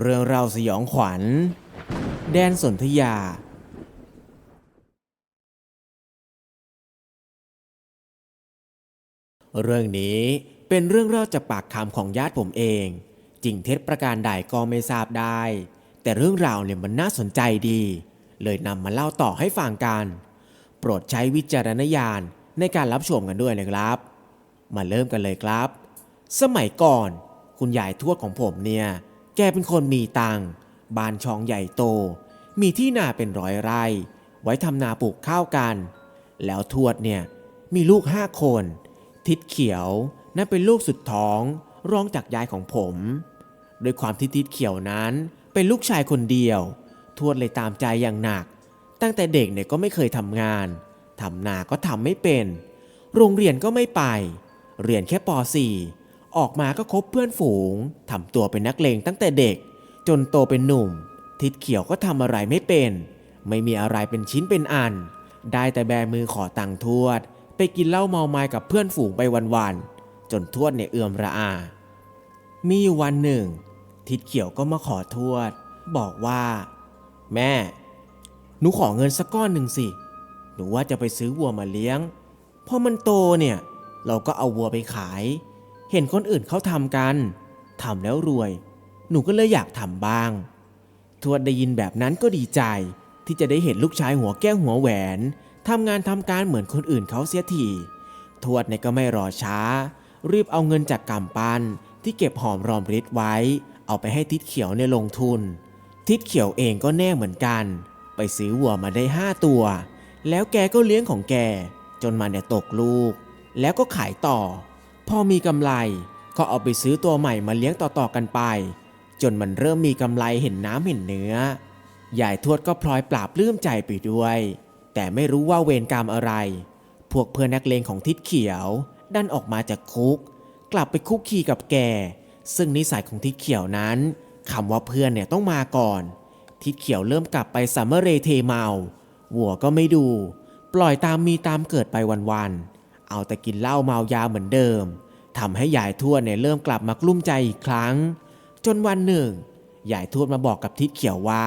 เรื่องราวสยองขวัญ แดนสนธยา เรื่องนี้เป็นเรื่องเล่าจากปากคำของญาติผมเอง จริงเท็จประการใดก็ไม่ทราบได้ แต่เรื่องราวเนี่ยมันน่าสนใจดี เลยนำมาเล่าต่อให้ฟังกัน โปรดใช้วิจารณญาณในการรับชมกันด้วยนะครับ มาเริ่มกันเลยครับ สมัยก่อน คุณยายทวดของผมเนี่ย แกเป็นคนมีตังบ้านช่องใหญ่โต มีที่นาเป็นร้อยไร่ ไว้ทำนาปลูกข้าวกัน แล้วทวดเนี่ยมีลูกห้าคน ทิดเขียวนั่นเป็นลูกสุดท้องรองจากยายของผมโดยความที่ทิดเขียวนั้นเป็นลูกชายคนเดียว ทวดเลยตามใจอย่างหนัก ตั้งแต่เด็กเนี่ยก็ไม่เคยทำงานทำนาก็ทำไม่เป็น โรงเรียนก็ไม่ไป เรียนแค่ป .4 ออกมาก็คบเพื่อนฝูงทำตัวเป็นนักเลงตั้งแต่เด็ก จนโตเป็นหนุ่ม ทิดเขียวก็ทำอะไรไม่เป็น ไม่มีอะไรเป็นชิ้นเป็นอัน ได้แต่แบมือขอตังค์ทวด ไปกินเหล้าเมาไม้กับเพื่อนฝูงไปวันๆจนทวดเนี่ยเอื่อมระอา มีอยู่วันหนึ่ง ทิดเขียวก็มาขอทวด บอกว่า แม่ หนูขอเงินสักก้อนหนึ่งสิ หนูว่าจะไปซื้อวัวมาเลี้ยงพอมันโตเนี่ย เราก็เอาวัวไปขาย เห็นคนอื่นเขาทำกันทำแล้วรวย หนูก็เลยอยากทำบ้าง ทวดได้ยินแบบนั้นก็ดีใจ ที่จะได้เห็นลูกชายหัวแก้วหัวแหวนทำงานทำการเหมือนคนอื่นเขาเสียทีทวดเนี่ยก็ไม่รอช้า รีบเอาเงินจากกำปั้นที่เก็บหอมรอมริดไว้ เอาไปให้ทิดเขียวเนี่ยลงทุน ทิดเขียวเองก็แน่เหมือนกัน ไปซื้อวัวมาได้ห้าตัว แล้วแกก็เลี้ยงของแก จนมันเนี่ยตกลูก แล้วก็ขายต่อ พอมีกำไรก็เอาไปซื้อตัวใหม่มาเลี้ยงต่อๆกันไป จนมันเริ่มมีกำไรเห็นน้ำเห็นเนื้อยายทวดก็พลอยปราบปลื้มใจไปด้วย แต่ไม่รู้ว่าเวรกรรมอะไร พวกเพื่อนนักเลงของทิดเขียว ดันออกมาจากคุก กลับไปคุกคีกับแก ซึ่งนิสัยของทิดเขียวนั้นคำว่าเพื่อนเนี่ยต้องมาก่อน ทิดเขียวเริ่มกลับไปสัมมะเรเทเมาวัวก็ไม่ดู ปล่อยตามมีตามเกิดไปวันๆ เอาแต่กินเหล้าเมายาเหมือนเดิมทำให้ยายทวดเนี่ยเริ่มกลับมากลุ้มใจอีกครั้ง จนวันหนึ่งยายทวดมาบอกกับทิดเขียวว่า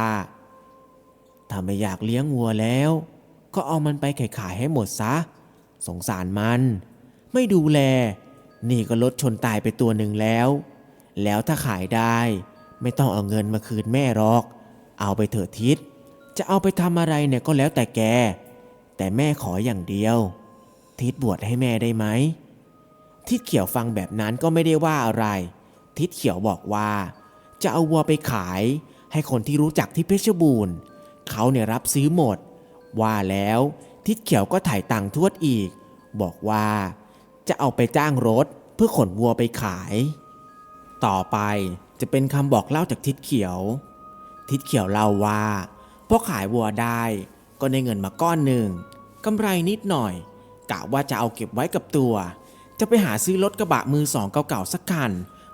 ถ้าไม่อยากเลี้ยงวัวแล้ว ก็เอามันไปขายให้หมดซะ สงสารมัน ไม่ดูแล นี่ก็ลดชนตายไปตัวหนึ่งแล้ว แล้วถ้าขายได้ ไม่ต้องเอาเงินมาคืนแม่หรอก เอาไปเถอะทิศจะเอาไปทำอะไรเนี่ยก็แล้วแต่แก แต่แม่ขออย่างเดียว ทิศบวชให้แม่ได้ไหมทิศเขียวฟังแบบนั้นก็ไม่ได้ว่าอะไร ทิศเขียวบอกว่า จะเอาวัวไปขายให้คนที่รู้จักที่เพชรบูรณ์ เขาเนี่ยรับซื้อหมด ว่าแล้วทิศเขียวก็ถ่ายตังค์ทวดอีก บอกว่า จะเอาไปจ้างรถเพื่อขนวัวไปขาย ต่อไปจะเป็นคำบอกเล่าจากทิศเขียว ทิศเขียวเล่าว่าพอขายวัวได้ก็ได้เงินมาก้อนหนึ่งกำไรนิดหน่อย กะว่าจะเอาเก็บไว้กับตัว จะไปหาซื้อรถกระบะมือสองเก่าๆสักคัน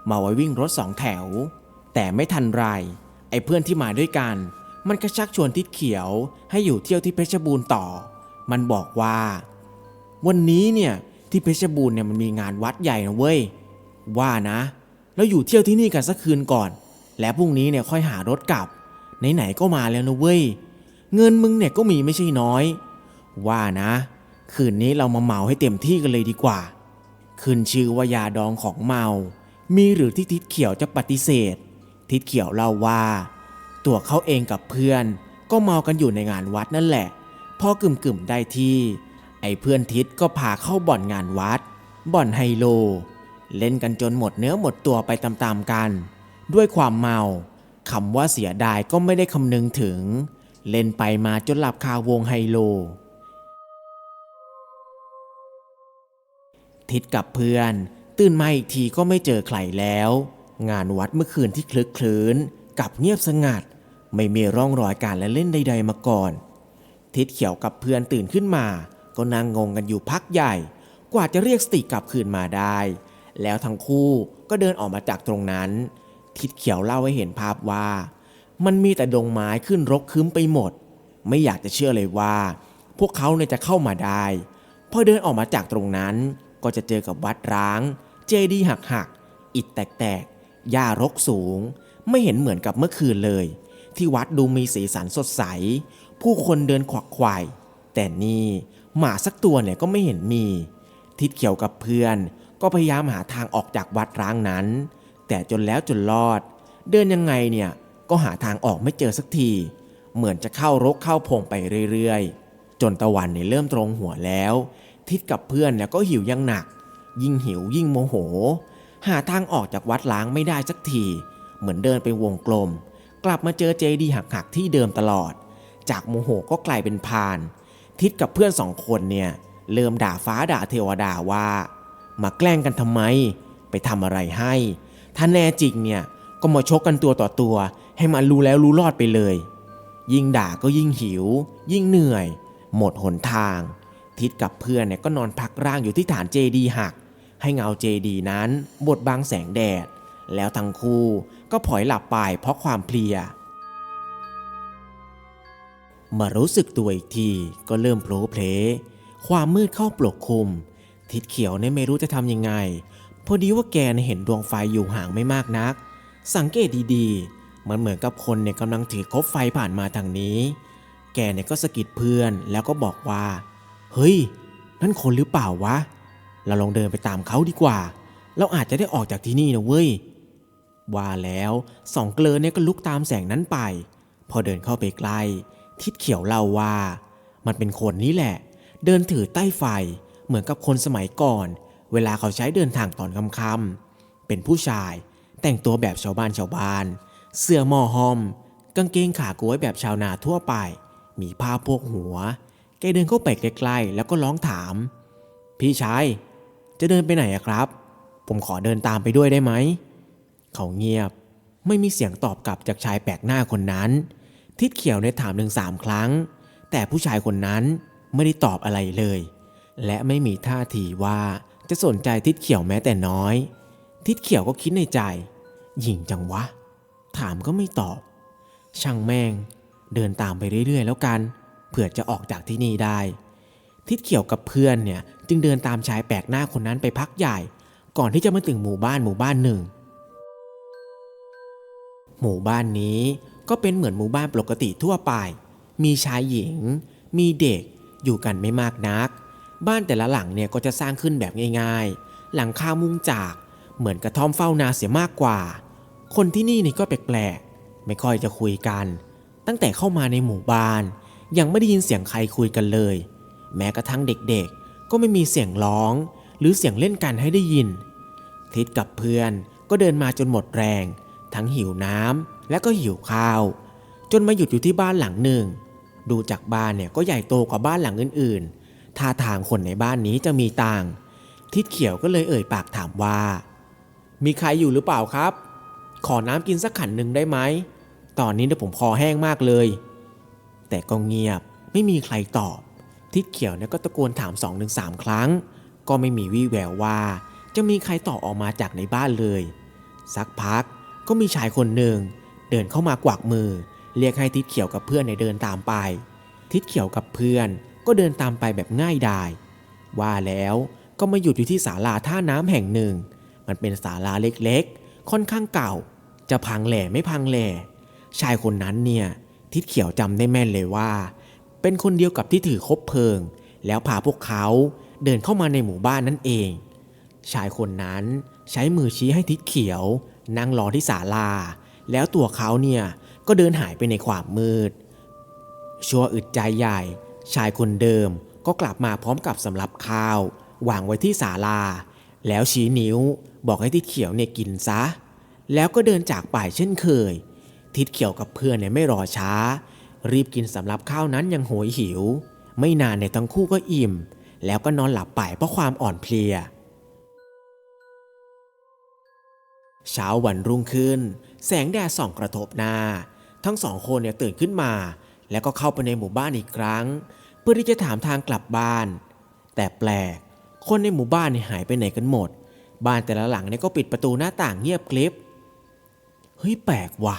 มาไว้วิ่งรถสองแถว แต่ไม่ทันไร ไอ้เพื่อนที่มาด้วยกัน มันก็ชักชวนทิศเขียว ให้อยู่เที่ยวที่เพชรบูรณ์ต่อ มันบอกว่า วันนี้เนี่ยที่เพชรบูรณ์เนี่ยมันมีงานวัดใหญ่นะเว้ย ว่านะ แล้วอยู่เที่ยวที่นี่กันสักคืนก่อน แล้วพรุ่งนี้เนี่ยค่อยหารถกลับ ไหนๆก็มาแล้วนะเว้ย เงินมึงเนี่ยก็มีไม่ใช่น้อย ว่านะ คืนนี้เรามาเมาให้เต็มที่กันเลยดีกว่า ขึ้นชื่อว่ายาดองของเมา มีหรือที่ทิศเขียวจะปฏิเสธ ทิศเขียวเล่าว่า ตัวเขาเองกับเพื่อน ก็เมากันอยู่ในงานวัดนั่นแหละ พอกึ่มๆได้ที่ ไอ้เพื่อนทิศก็พาเข้าบ่อนงานวัด บ่อนไฮโล เล่นกันจนหมดเนื้อหมดตัวไปตามๆกัน ด้วยความเมาคำว่าเสียดายก็ไม่ได้คำนึงถึง เล่นไปมาจนหลับคาวงไฮโล ทิศกับเพื่อน ตื่นมาอีกทีก็ไม่เจอใครแล้ว งานวัดเมื่อคืนที่คลึกคลื้นกับเงียบสงัด ไม่มีร่องรอยการละเล่นใด ๆ มาก่อน ทิศเขียวกับเพื่อนตื่นขึ้นมา ก็นั่งงงกันอยู่พักใหญ่ กว่าจะเรียกสติกลับคืนมาได้ แล้วทั้งคู่ก็เดินออกมาจากตรงนั้น ทิศเขียวเล่าให้เห็นภาพว่า มันมีแต่ดงไม้ขึ้นรกคืมไปหมด ไม่อยากจะเชื่อเลยว่า พวกเขาเนี่ยจะเข้ามาได้พอเดินออกมาจากตรงนั้น ก็จะเจอกับวัดร้าง เจดีย์หักหักๆอิฐแตกๆหญ้ารกสูง ไม่เห็นเหมือนกับเมื่อคืนเลย ที่วัดดูมีสีสันสดใส ผู้คนเดินขวักไขว่แต่นี่หมาสักตัวเนี่ยก็ไม่เห็นมี ทิดเขียวกับเพื่อน ก็พยายามหาทางออกจากวัดร้างนั้น แต่จนแล้วจนรอด เดินยังไงเนี่ยก็หาทางออกไม่เจอสักที เหมือนจะเข้ารกเข้าพงไปเรื่อยๆ จนตะวันเนี่ยเริ่มตรงหัวแล้ว ทิดกับเพื่อนเนี่ยก็หิวยังหนัก ยิ่งหิวยิ่งโมโห หาทางออกจากวัดล้างไม่ได้สักที เหมือนเดินไปวงกลม กลับมาเจอเจดีหักๆที่เดิมตลอด จากโมโหก็กลายเป็นพาน ทิดกับเพื่อนสองคนเนี่ยเริ่มด่าฟ้าด่าเทวดาว่า มาแกล้งกันทำไม ไปทำอะไรให้ ถ้าแน่จริงเนี่ยก็มาชกกันตัวต่อตัว ให้มันรู้แล้วรู้รอดไปเลย ยิ่งด่าก็ยิ่งหิว ยิ่งเหนื่อย หมดหนทาง ทิดกับเพื่อนเนี่ยก็นอนพักร่างอยู่ที่ฐานเจดีหัก ให้เงาเจดีนั้นบดบังแสงแดด แล้วทั้งคู่ก็ผลอยหลับไปเพราะความเพลีย มารู้สึกตัวอีกทีก็เริ่มโผล่เพลความมืดเข้าปกคลุม ทิดเขียวเนี่ยไม่รู้จะทำยังไง พอดีว่าแกเนี่ยเห็นดวงไฟอยู่ห่างไม่มากนัก สังเกตดีๆ มันเหมือนกับคนเนี่ยกำลังถือคบไฟผ่านมาทางนี้ แกเนี่ยก็สะกิดเพื่อนแล้วก็บอกว่า เฮ้ย นั่นคนหรือเปล่าวะ เราลองเดินไปตามเขาดีกว่า เราอาจจะได้ออกจากที่นี่นะเว้ย ว่าแล้วสองเกลอเนี่ยก็ลุกตามแสงนั้นไป พอเดินเข้าไปใกล้ ทิดเขียวเล่าว่า มันเป็นคนนี้แหละ เดินถือใต้ไฟ เหมือนกับคนสมัยก่อน เวลาเขาใช้เดินทางตอนค่ำๆเป็นผู้ชายแต่งตัวแบบชาวบ้านชาวบ้าน เสื้อหมอหอม กางเกงขากล้วยแบบชาวนาทั่วไป มีผ้าโพกหัว แกเดินเข้าไปใกล้ๆแล้วก็ร้องถาม พี่ชาย จะเดินไปไหนอะครับ ผมขอเดินตามไปด้วยได้ไหม เขาเงียบ ไม่มีเสียงตอบกลับจากชายแปลกหน้าคนนั้น ทิดเขียวในยถามหนึ่งสามครั้ง แต่ผู้ชายคนนั้นไม่ได้ตอบอะไรเลย และไม่มีท่าทีว่าจะสนใจทิดเขียวแม้แต่น้อย ทิดเขียวก็คิดในใจหญิงจังวะ ถามก็ไม่ตอบ ช่างแม่ง เดินตามไปเรื่อยๆ แล้วกัน เผื่อจะออกจากที่นี่ได้ ทิดเขียวกับเพื่อนเนี่ยจึงเดินตามชายแปลกหน้าคนนั้นไปพักใหญ่ ก่อนที่จะมาถึงหมู่บ้านหมู่บ้านหนึ่ง หมู่บ้านนี้ก็เป็นเหมือนหมู่บ้านปกติทั่วไป มีชายหญิง มีเด็ก อยู่กันไม่มากนัก บ้านแต่ละหลังเนี่ยก็จะสร้างขึ้นแบบง่ายๆ หลังคามุงจาก เหมือนกระท่อมเฝ้านาเสียมากกว่า คนที่นี่นี่ก็แปลกๆ ไม่ค่อยจะคุยกัน ตั้งแต่เข้ามาในหมู่บ้าน ยังไม่ได้ยินเสียงใครคุยกันเลย แม้กระทั่งเด็กๆ ก็ไม่มีเสียงร้อง หรือเสียงเล่นกันให้ได้ยิน ทิดกับเพื่อนก็เดินมาจนหมดแรง ทั้งหิวน้ำและก็หิวข้าว จนมาหยุดอยู่ที่บ้านหลังหนึ่ง ดูจากบ้านเนี่ยก็ใหญ่โตกว่าบ้านหลังอื่นๆท่าทางคนในบ้านนี้จะมีต่าง ทิดเขียวก็เลยเอ่ยปากถามว่า มีใครอยู่หรือเปล่าครับ ขอน้ำกินสักขันหนึ่งได้ไหมตอนนี้เนี่ยผมคอแห้งมากเลย แต่ก็เงียบ ไม่มีใครตอบ ทิดเขียวเนี่ยก็ตะโกนถามสองถึงสามครั้ง ก็ไม่มีวี่แววว่า จะมีใครตอบออกมาจากในบ้านเลย สักพักก็มีชายคนหนึ่งเดินเข้ามากวักมือ เรียกให้ทิดเขียวกับเพื่อนเนี่ยเดินตามไป ทิดเขียวกับเพื่อนก็เดินตามไปแบบง่ายดาย ว่าแล้วก็มาหยุดอยู่ที่ศาลาท่าน้ำแห่งหนึ่ง มันเป็นศาลาเล็กๆ ค่อนข้างเก่า จะพังแหล่ไม่พังแหล่ชายคนนั้นเนี่ย ทิดเขียวจำได้แม่นเลยว่า เป็นคนเดียวกับที่ถือคบเพลิง แล้วพาพวกเขาเดินเข้ามาในหมู่บ้านนั่นเอง ชายคนนั้นใช้มือชี้ให้ทิศเขียว นั่งรอที่ศาลา แล้วตัวเขาเนี่ยก็เดินหายไปในความมืด ชั่วอึดใจใหญ่ ชายคนเดิมก็กลับมาพร้อมกับสำรับข้าววางไว้ที่ศาลา แล้วชี้นิ้วบอกให้ทิศเขียวเนี่ยกินซะ แล้วก็เดินจากไปเช่นเคย ทิศเขียวกับเพื่อนเนี่ยไม่รอช้า รีบกินสำรับข้าวนั้นยังโหยหิว ไม่นานในยทั้งคู่ก็อิ่ม แล้วก็นอนหลับไปเพราะความอ่อนเพลีย เช้าวันรุ่งขึ้น แสงแดดส่องกระทบหน้า ทั้งสองคนเนี่ยตื่นขึ้นมา แล้วก็เข้าไปในหมู่บ้านอีกครั้ง เพื่อที่จะถามทางกลับบ้าน แต่แปลก คนในหมู่บ้านเนี่ยหายไปไหนกันหมด บ้านแต่ละหลังเนี่ยก็ปิดประตูหน้าต่างเงียบกริบเฮ้ยแปลกว่ะ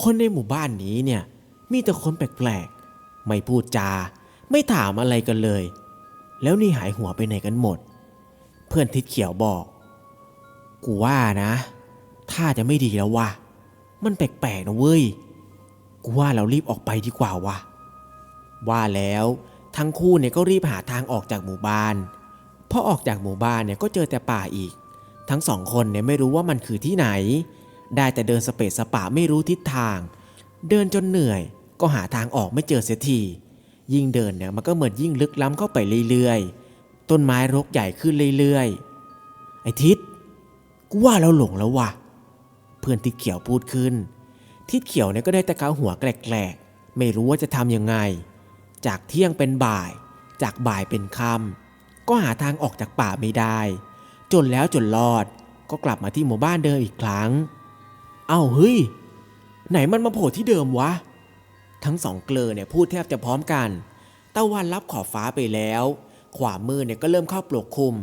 คนในหมู่บ้านนี้เนี่ยมีแต่คนแปลกๆ ไม่พูดจา ไม่ถามอะไรกันเลย แล้วนี่หายหัวไปไหนกันหมด เพื่อนทิดเขียวบอก กูว่านะถ้าจะไม่ดีแล้วว่ะมันแปลกๆนะเว้ย กูว่าเรารีบออกไปดีกว่าวะว่าแล้วทั้งคู่เนี่ยก็รีบหาทางออกจากหมู่บ้าน พอออกจากหมู่บ้านเนี่ยก็เจอแต่ป่าอีก ทั้งสองคนเนี่ยไม่รู้ว่ามันคือที่ไหน ได้แต่เดินสเปซสปะไม่รู้ทิศทาง เดินจนเหนื่อย ก็หาทางออกไม่เจอเสียทียิ่งเดินเนี่ยมันก็เหมือนยิ่งลึกล้ำเข้าไปเรื่อยๆ ต้นไม้รกใหญ่ขึ้นเรื่อยๆ ไอ้ทิศกูว่าเราหลงแล้วว่ะเพื่อนทิศเขียวพูดขึ้น ทิศเขียวเนี่ยก็ได้แต่เกาหัวแกลกๆ ไม่รู้ว่าจะทำยังไง จากเที่ยงเป็นบ่าย จากบ่ายเป็นค่ำก็หาทางออกจากป่าไม่ได้ จนแล้วจนรอดก็กลับมาที่หมู่บ้านเดิมอีกครั้ง อ้าเฮ้ย ไหนมันมาโผล่ที่เดิมวะ ทั้งสองเกลอเนี่ยพูดแทบจะพร้อมกันตะวันรับขอบฟ้าไปแล้ว ขวามือเนี่ยก็เริ่มเข้าปกคลุม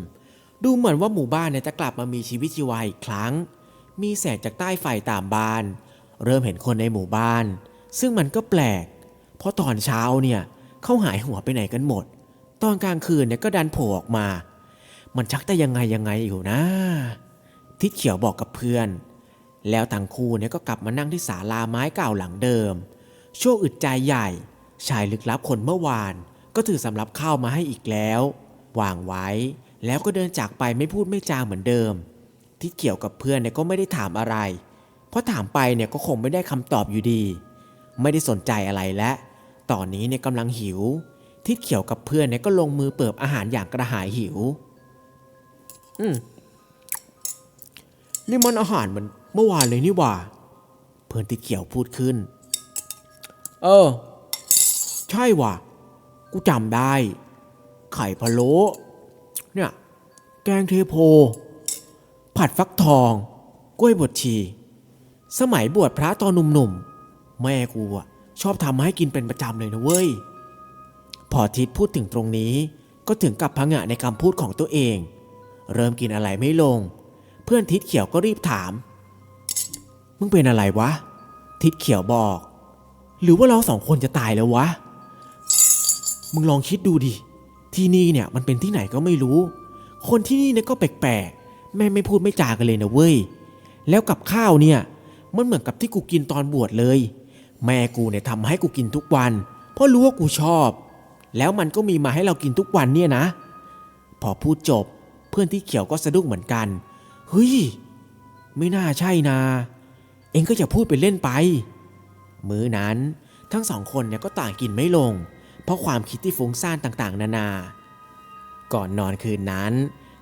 ดูเหมือนว่าหมู่บ้านเนี่ยจะกลับมามีชีวิตชีวาอีกครั้ง มีแสงจากใต้ไฟตามบ้าน เริ่มเห็นคนในหมู่บ้าน ซึ่งมันก็แปลก เพราะตอนเช้าเนี่ยเขาหายหัวไปไหนกันหมด ตอนกลางคืนเนี่ยก็ดันโผล่ออกมา มันชักแต่ยังไงยังไงอยู่นะ ทิศเขียวบอกกับเพื่อน แล้วทั้งคู่เนี่ยก็กลับมานั่งที่ศาลาไม้เก่าหลังเดิมช่วอึดใจใหญ่ ชายลึกลับคนเมื่อวาน ก็ถือสำรับข้าวมาให้อีกแล้ว วางไว้ แล้วก็เดินจากไปไม่พูดไม่จาเหมือนเดิมทิศเขียวกับเพื่อนเนี่ยก็ไม่ได้ถามอะไร เพราะถามไปเนี่ยก็คงไม่ได้คำตอบอยู่ดี ไม่ได้สนใจอะไรและตอนนี้เนี่ยกำลังหิวทิศเขียวกับเพื่อนเนี่ยก็ลงมือเปิบอาหารอย่างกระหายหิว อืมนี่มันอาหารเหมัน เมื่อวานเลยนี่หว่า เพื่อนทิศเขียวพูดขึ้น เออ ใช่ว่ะ กูจำได้ ไข่พะโล้เนี่ย แกงเทโพ ผัดฟักทอง กล้วยบดชี สมัยบวชพระตอนหนุ่มๆ แม่กูอะชอบทำมาให้กินเป็นประจำเลยนะเว้ย พอทิศพูดถึงตรงนี้ ก็ถึงกับพังะในคำพูดของตัวเอง เริ่มกินอะไรไม่ลง เพื่อนทิศเขียวก็รีบถาม มึงเป็นอะไรวะ ทิศเขียวบอก หรือว่าเราสองคนจะตายแล้ววะ มึงลองคิดดูดิ ที่นี่เนี่ยมันเป็นที่ไหนก็ไม่รู้ คนที่นี่เนี่ยก็แปลกๆ แม่ไม่พูดไม่จากันเลยนะเว้ย แล้วกับข้าวเนี่ย มันเหมือนกับที่กูกินตอนบวชเลย แม่กูเนี่ยทำให้กูกินทุกวัน เพราะรู้ว่ากูชอบ แล้วมันก็มีมาให้เรากินทุกวันเนี่ยนะ พอพูดจบเพื่อนที่เขียวก็สะดุ้งเหมือนกัน เฮ้ย ไม่น่าใช่นะ เองก็อย่าพูดไปเล่นไป มื้อนั้นทั้งสองคนเนี่ยก็ต่างกินไม่ลง เพราะความคิดที่ฟุ้งซ่านต่างๆ นานา ก่อนนอนคืนนั้น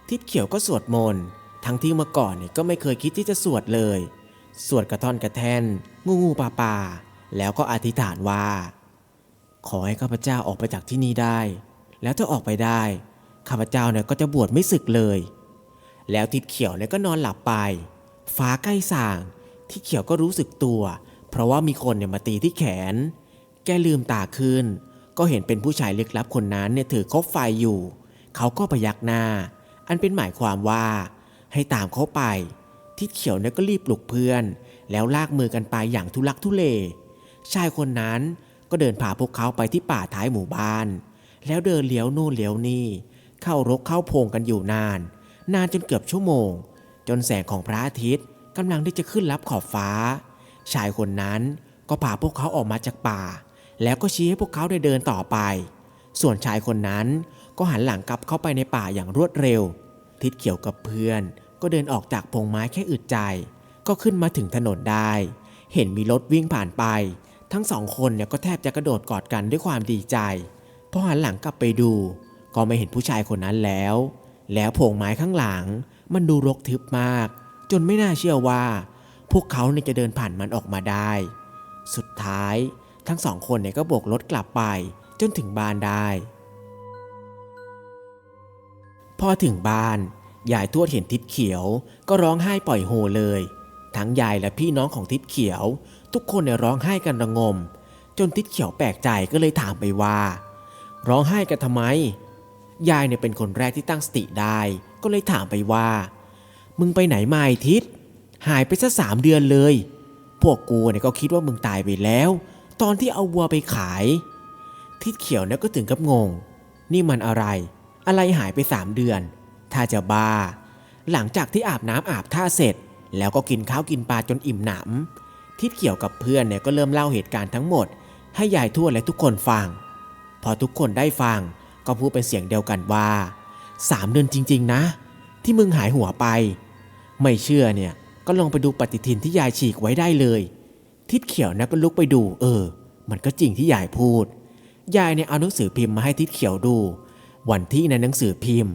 ทิดเขียวก็สวดมนต์ทั้งที่เมื่อก่อนเนี่ยก็ไม่เคยคิดที่จะสวดเลย สวดกระท่อนกระแท่นงูงูปลาปลาแล้วก็อธิษฐานว่า ขอให้ข้าพเจ้าออกไปจากที่นี่ได้ แล้วถ้าออกไปได้ข้าพเจ้าเนี่ยก็จะบวชไม่สึกเลย แล้วทิดเขียวเนี่ยก็นอนหลับไป ฟ้าใกล้ส่าง ทิดเขียวก็รู้สึกตัว เพราะว่ามีคนเนี่ยมาตีที่แขน แกลืมตาขึ้น ก็เห็นเป็นผู้ชายลึกลับคนนั้นเนี่ยถือคบไฟอยู่ เขาก็พยักหน้า อันเป็นหมายความว่า ให้ตามเขาไป ทิดเขียวเนี่ยก็รีบปลุกเพื่อน แล้วลากมือกันไปอย่างทุลักทุเล ชายคนนั้นก็เดินพาพวกเขาไปที่ป่าท้ายหมู่บ้าน แล้วเดินเลี้ยวนู่นเลี้ยวนี่ เข้ารกเข้าโพงกันอยู่นาน นานจนเกือบชั่วโมง จนแสงของพระอาทิตย์ กำลังที่จะขึ้นรับขอบฟ้า ชายคนนั้นก็พาพวกเขาออกมาจากป่า แล้วก็ชี้ให้พวกเขาได้เดินต่อไป ส่วนชายคนนั้นก็หันหลังกลับเข้าไปในป่าอย่างรวดเร็ว ทิดเขียวกับเพื่อน ก็เดินออกจากพงไม้แค่อึดใจ ก็ขึ้นมาถึงถนนได้ เห็นมีรถวิ่งผ่านไป ทั้งสองคนเนี่ยก็แทบจะกระโดดกอดกันด้วยความดีใจพอหันหลังกลับไปดู ก็ไม่เห็นผู้ชายคนนั้นแล้ว แล้วพงไม้ข้างหลังมันดูรกทึบมาก จนไม่น่าเชื่อว่า พวกเขาเนี่ยจะเดินผ่านมันออกมาได้ สุดท้ายทั้งสองคนเนี่ยก็โบกรถกลับไปจนถึงบ้านได้ พอถึงบ้าน ยายทวดเห็นทิดเขียว ก็ร้องไห้ปล่อยโฮเลย ทั้งยายและพี่น้องของทิดเขียว ทุกคนเนี่ยร้องไห้กันระงม จนทิดเขียวแปลกใจก็เลยถามไปว่า ร้องไห้กันทำไม ยายเนี่ยเป็นคนแรกที่ตั้งสติได้ ก็เลยถามไปว่า มึงไปไหนมาไอ้ทิศหายไปซะสามเดือนเลย พวกกูเนี่ยก็คิดว่ามึงตายไปแล้ว ตอนที่เอาวัวไปขาย ทิศเขียวเนี่ยก็ถึงกับงง นี่มันอะไร อะไรหายไปสามเดือน ถ้าจะบ้า หลังจากที่อาบน้ำอาบท่าเสร็จ แล้วก็กินข้าวกินปลาจนอิ่มหนำทิดเขียวกับเพื่อนเนี่ยก็เริ่มเล่าเหตุการณ์ทั้งหมด ให้ยายทวดและทุกคนฟัง พอทุกคนได้ฟังก็พูดเป็นเสียงเดียวกันว่าสามเดือนจริง ๆ นะ ที่มึงหายหัวไป ไม่เชื่อเนี่ยก็ลองไปดูปฏิทินที่ยายฉีกไว้ได้เลย ทิดเขียวนะก็ลุกไปดู เออ มันก็จริงที่ยายพูด ยายเนี่ยเอาหนังสือพิมพ์มาให้ทิดเขียวดู วันที่ในหนังสือพิมพ์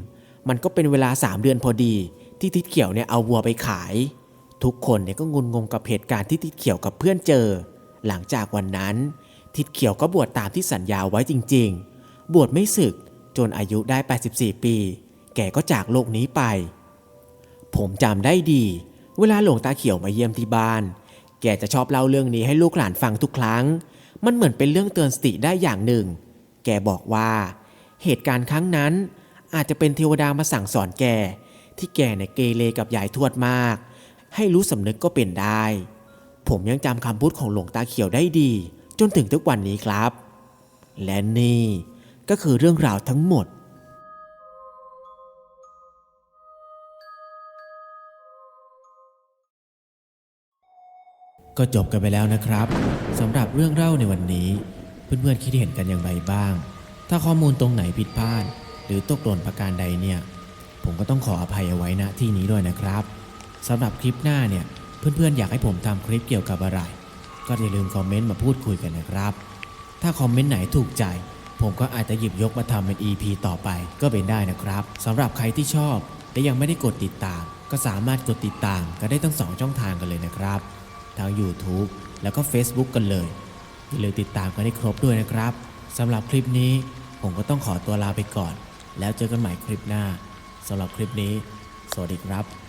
มันก็เป็นเวลาสามเดือนพอดี ที่ทิดเขียวเนี่ยเอาวัวไปขาย ทุกคนเนี่ยก็งุนงงกับเหตุการณ์ที่ทิดเขียวกับเพื่อนเจอ หลังจากวันนั้น ทิดเขียวก็บวชตามที่สัญญาไว้จริง ๆ บวชไม่สึกจนอายุได้ 84 ปี แกก็จากโลกนี้ไป ผมจำได้ดี เวลาหลวงตาเขียวมาเยี่ยมที่บ้าน แกจะชอบเล่าเรื่องนี้ให้ลูกหลานฟังทุกครั้ง มันเหมือนเป็นเรื่องเตือนสติได้อย่างหนึ่ง แกบอกว่า เหตุการณ์ครั้งนั้นอาจจะเป็นเทวดามาสั่งสอนแก ที่แกเนี่ยเกเรกับยายทวดมาก ให้รู้สำนึกก็เป็นได้ ผมยังจำคำพูดของหลวงตาเขียวได้ดี จนถึงทุกวันนี้ครับ และนี่ก็คือเรื่องราวทั้งหมด ก็จบกันไปแล้วนะครับสำหรับเรื่องเล่าในวันนี้ เพื่อนๆคิดเห็นกันอย่างไรบ้าง ถ้าข้อมูลตรงไหนผิดพลาด หรือตกหล่นประการใดเนี่ย ผมก็ต้องขออภัยเอาไว้ณที่นี้ด้วยนะครับสำหรับคลิปหน้าเนี่ยเพื่อนๆอยากให้ผมทำคลิปเกี่ยวกับอะไร ก็อย่าลืมคอมเมนต์มาพูดคุยกันนะครับ ถ้าคอมเมนต์ไหนถูกใจ ผมก็อาจจะหยิบยกมาทำเป็น EP ต่อไปก็เป็นได้นะครับสำหรับใครที่ชอบและยังไม่ได้กดติดตาม ก็สามารถกดติดตามก็ได้ทั้งสองช่องทางกันเลยนะครับ ทาง YouTube แล้วก็ Facebook กันเลยอย่าลืมติดตามกันให้ครบด้วยนะครับสำหรับคลิปนี้ผมก็ต้องขอตัวลาไปก่อน แล้วเจอกันใหม่คลิปหน้าสำหรับคลิปนี้ สวัสดีครับ